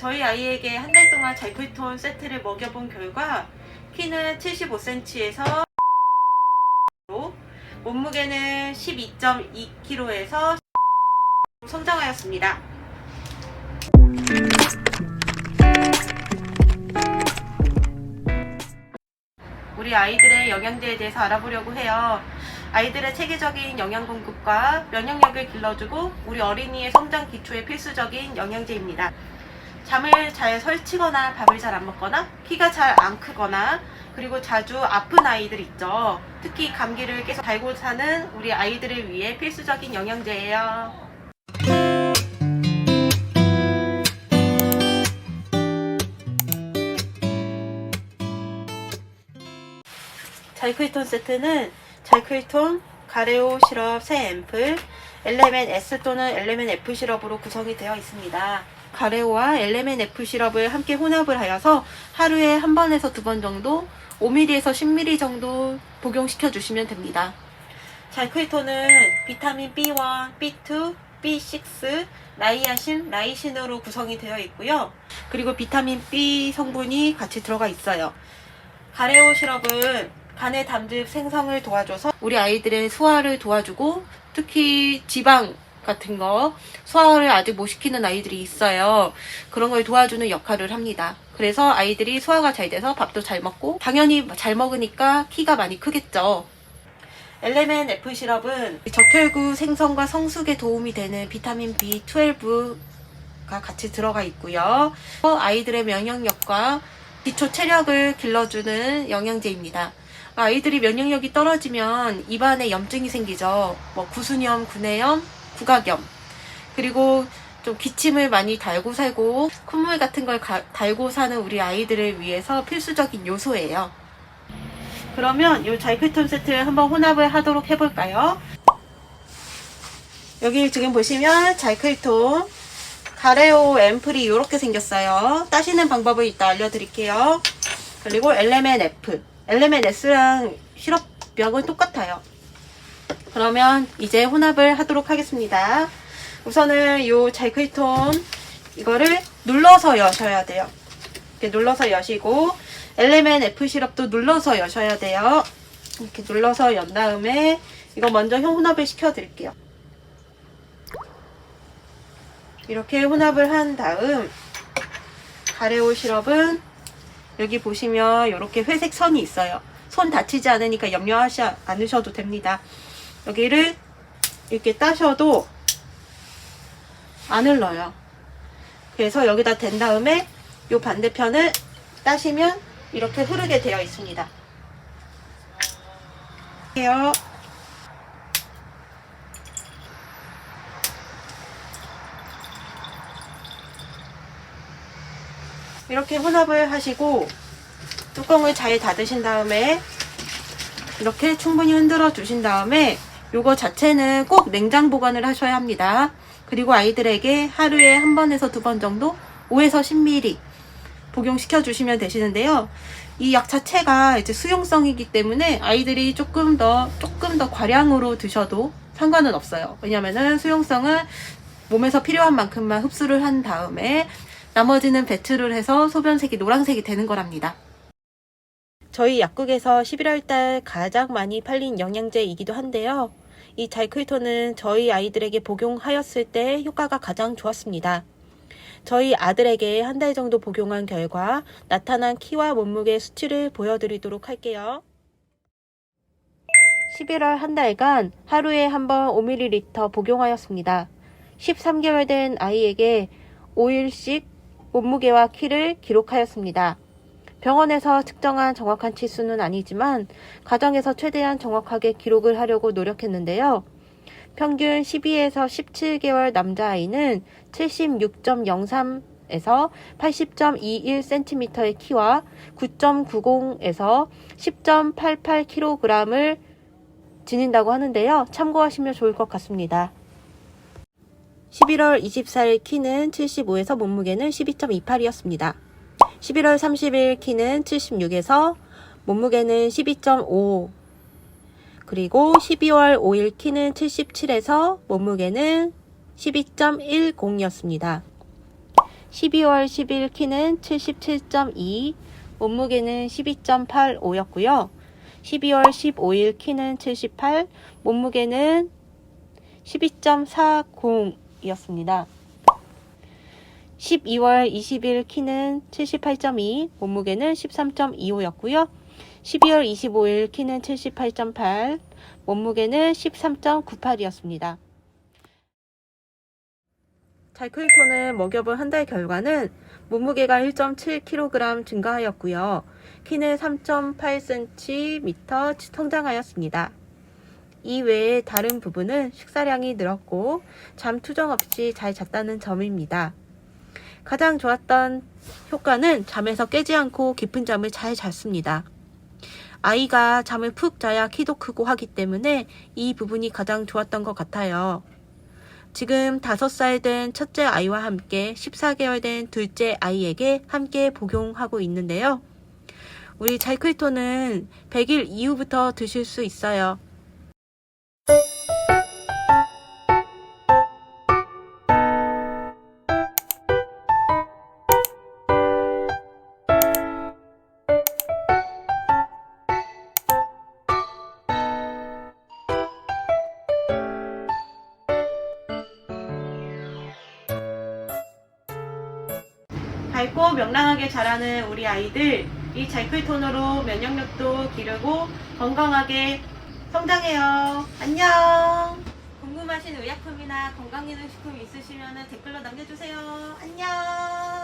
저희 아이에게 한 달 동안 자이클톤 세트를 먹여본 결과 키는 75cm에서 몸무게는 12.2kg에서 성장하였습니다. 우리 아이들의 영양제에 대해서 알아보려고 해요. 아이들의 체계적인 영양 공급과 면역력을 길러주고 우리 어린이의 성장 기초에 필수적인 영양제입니다. 잠을 잘 설치거나 밥을 잘 안 먹거나 키가 잘 안 크거나 그리고 자주 아픈 아이들 있죠. 특히 감기를 계속 달고 사는 우리 아이들을 위해 필수적인 영양제예요. 자이클톤 세트는 자이클톤, 가레오 시럽 3앰플, 엘레멘 S 또는 엘레멘 F 시럽으로 구성이 되어 있습니다. 가레오와 엘레멘 F 시럽을 함께 혼합을 하여서 하루에 한 번에서 두 번 정도 5ml에서 10ml 정도 복용시켜 주시면 됩니다. 자이클톤은 비타민 B1, B2, B6, 나이아신, 라이신으로 구성이 되어 있고요. 그리고 비타민 B 성분이 같이 들어가 있어요. 가레오 시럽은 간의 담즙 생성을 도와줘서 우리 아이들의 소화를 도와주고 특히 지방 같은 거 소화를 아직 못 시키는 아이들이 있어요. 그런 걸 도와주는 역할을 합니다. 그래서 아이들이 소화가 잘 돼서 밥도 잘 먹고 당연히 잘 먹으니까 키가 많이 크겠죠. 엘레멘 F 시럽은 적혈구 생성과 성숙에 도움이 되는 비타민 B12가 같이 들어가 있고요. 아이들의 면역력과 기초 체력을 길러주는 영양제입니다. 아이들이 면역력이 떨어지면 입안에 염증이 생기죠. 뭐 구순염, 구내염, 구각염. 그리고 좀 기침을 많이 달고 살고 콧물 같은 걸 가- 달고 사는 우리 아이들을 위해서 필수적인 요소예요. 그러면 이 자이클톤 세트를 한번 혼합을 하도록 해볼까요? 여기 지금 보시면 자이클톤 가레오 앰플이 이렇게 생겼어요. 따시는 방법을 이따 알려드릴게요. 그리고 엘레멘 F. 엘레멘 S랑 시럽병은 똑같아요. 그러면 이제 혼합을 하도록 하겠습니다. 우선은 이 자이클톤 이거를 눌러서 여셔야 돼요. 이렇게 눌러서 여시고 엘레멘 F 시럽도 눌러서 여셔야 돼요. 이렇게 눌러서 연 다음에 이거 먼저 혼합을 시켜 드릴게요. 이렇게 혼합을 한 다음 가레오 시럽은 여기 보시면 이렇게 회색 선이 있어요. 손 다치지 않으니까 염려하지 않으셔도 됩니다. 여기를 이렇게 따셔도 안 흘러요. 그래서 여기다 댄 다음에 이 반대편을 따시면 이렇게 흐르게 되어 있습니다. 해요. 이렇게 혼합을 하시고 뚜껑을 잘 닫으신 다음에 이렇게 충분히 흔들어 주신 다음에 요거 자체는 꼭 냉장 보관을 하셔야 합니다. 그리고 아이들에게 하루에 한 번에서 두 번 정도 5에서 10ml 복용시켜 주시면 되시는데요. 이 약 자체가 이제 수용성이기 때문에 아이들이 조금 더 조금 더 과량으로 드셔도 상관은 없어요. 왜냐면은 수용성은 몸에서 필요한 만큼만 흡수를 한 다음에 나머지는 배출을 해서 소변색이 노란색이 되는 거랍니다. 저희 약국에서 11월 달 가장 많이 팔린 영양제이기도 한데요. 이 자이클톤은 저희 아이들에게 복용하였을 때 효과가 가장 좋았습니다. 저희 아들에게 한 달 정도 복용한 결과 나타난 키와 몸무게 수치를 보여드리도록 할게요. 11월 한 달간 하루에 한 번 5ml 복용하였습니다. 13개월 된 아이에게 5일씩 몸무게와 키를 기록하였습니다. 병원에서 측정한 정확한 치수는 아니지만 가정에서 최대한 정확하게 기록을 하려고 노력했는데요. 평균 12에서 17개월 남자아이는 76.03에서 80.21cm의 키와 9.90에서 10.88kg을 지닌다고 하는데요. 참고하시면 좋을 것 같습니다. 11월 24일 키는 75에서 몸무게는 12.28이었습니다. 11월 30일 키는 76에서 몸무게는 12.5 그리고 12월 5일 키는 77에서 몸무게는 12.10이었습니다. 12월 10일 키는 77.2, 몸무게는 12.85였고요. 12월 15일 키는 78, 몸무게는 12.40이었습니다. 12월 20일 키는 78.2, 몸무게는 13.25였고요. 12월 25일 키는 78.8, 몸무게는 13.98이었습니다. 자이클톤을 먹여본 한 달 결과는 몸무게가 1.7kg 증가하였고요. 키는 3.8cm 성장하였습니다. 이 외에 다른 부분은 식사량이 늘었고 잠 투정 없이 잘 잤다는 점입니다. 가장 좋았던 효과는 잠에서 깨지 않고 깊은 잠을 잘 잤습니다. 아이가 잠을 푹 자야 키도 크고 하기 때문에 이 부분이 가장 좋았던 것 같아요. 지금 5살 된 첫째 아이와 함께 14개월 된 둘째 아이에게 함께 복용하고 있는데요. 우리 자이클톤은 100일 이후부터 드실 수 있어요. 밝고 명랑하게 자라는 우리 아이들 이 자이클톤으로 면역력도 기르고 건강하게 성장해요. 안녕. 궁금하신 의약품이나 건강기능식품 있으시면 댓글로 남겨주세요. 안녕.